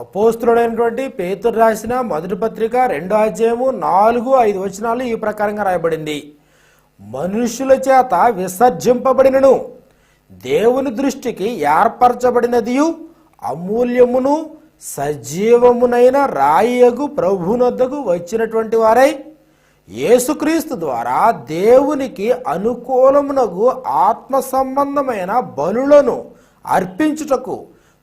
అపోస్తుడైనటువంటి పేతురు రాసిన మొదటి పత్రిక రెండో అధ్యాయము నాలుగు ఐదు వచనాలు ఈ ప్రకారంగా రాయబడింది. మనుషుల చేత విసర్జింపబడినను దేవుని దృష్టికి ఏర్పరచబడినదియు అమూల్యమును సజీవమునైన రాయగు ప్రభునొద్దకు వచ్చినటువంటి వారై యేసుక్రీస్తు ద్వారా దేవునికి అనుకూలమునకు ఆత్మ సంబంధమైన బలులను అర్పించుటకు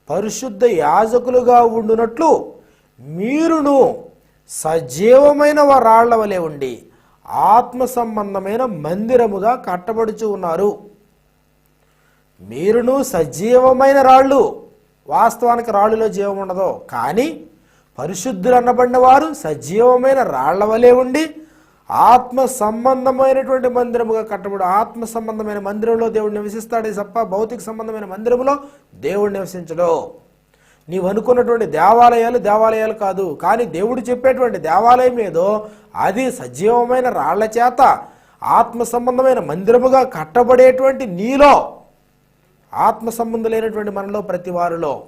పరిశుద్ధ యాజకులుగా ఉండునట్లు మీరును సజీవమైన రాళ్ళ వలె ఉండి ఆత్మ సంబంధమైన మందిరముగా కట్టబడుచు ఉన్నారు. మీరును సజీవమైన రాళ్ళు. వాస్తవానికి రాళ్ళులో జీవం ఉండదు. కానీ పరిశుద్ధులు అనబడిన వారు సజీవమైన రాళ్ళ వలె ఉండి ఆత్మ సంబంధమైనటువంటి మందిరముగా కట్టబడు ఆత్మ సంబంధమైన మందిరంలో దేవుడు నివసిస్తాడే తప్ప భౌతిక సంబంధమైన మందిరంలో దేవుడు నివసించడు. నీవు అనుకున్నటువంటి దేవాలయాలు దేవాలయాలు కాదు కానీ దేవుడు చెప్పేటువంటి దేవాలయం ఏదో అది సజీవమైన రాళ్ళ చేత ఆత్మ సంబంధమైన మందిరముగా కట్టబడేటువంటి నీలో ఆత్మ సంబంధులైనటువంటి మనలో ప్రతి వారిలో.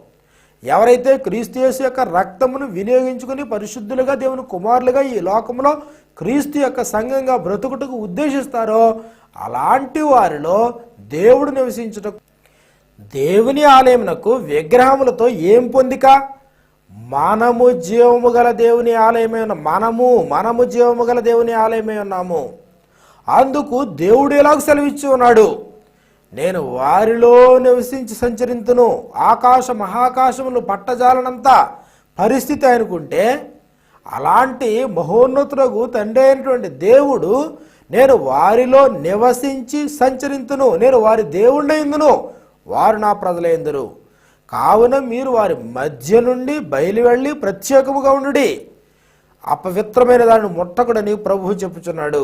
ఎవరైతే క్రీస్తు యొక్క రక్తమును వినియోగించుకుని పరిశుద్ధులుగా దేవుని కుమారులుగా ఈ లోకంలో క్రీస్తు యొక్క సంఘంగా బ్రతుకుటకు ఉద్దేశిస్తారో అలాంటి వారిలో దేవుడు నివసించుటకు దేవుని ఆలయమునకు విగ్రహములతో ఏం పొందిక? మనము జీవము గల దేవుని ఆలయమే ఉన్న మనము మనము జీవము గల దేవుని ఆలయమే ఉన్నాము. అందుకు దేవుడు ఎలాగ సెలవిచ్చి ఉన్నాడు? నేను వారిలో నివసించి సంచరింతును. ఆకాశ మహాకాశములు పట్టజాలనంత పరిస్థితి అనుకుంటే అలాంటి మహోన్నతులకు తండ్రి అయినటువంటి దేవుడు నేను వారిలో నివసించి సంచరింతును. నేను వారి దేవుణ్ణయిందును వారు నా ప్రజలైందురు. కావున మీరు వారి మధ్య నుండి బయలు వెళ్ళి ప్రత్యేకముగా ఉండుడి. అపవిత్రమైన దాన్ని ముట్టకుడని ప్రభువు చెప్పుచున్నాడు.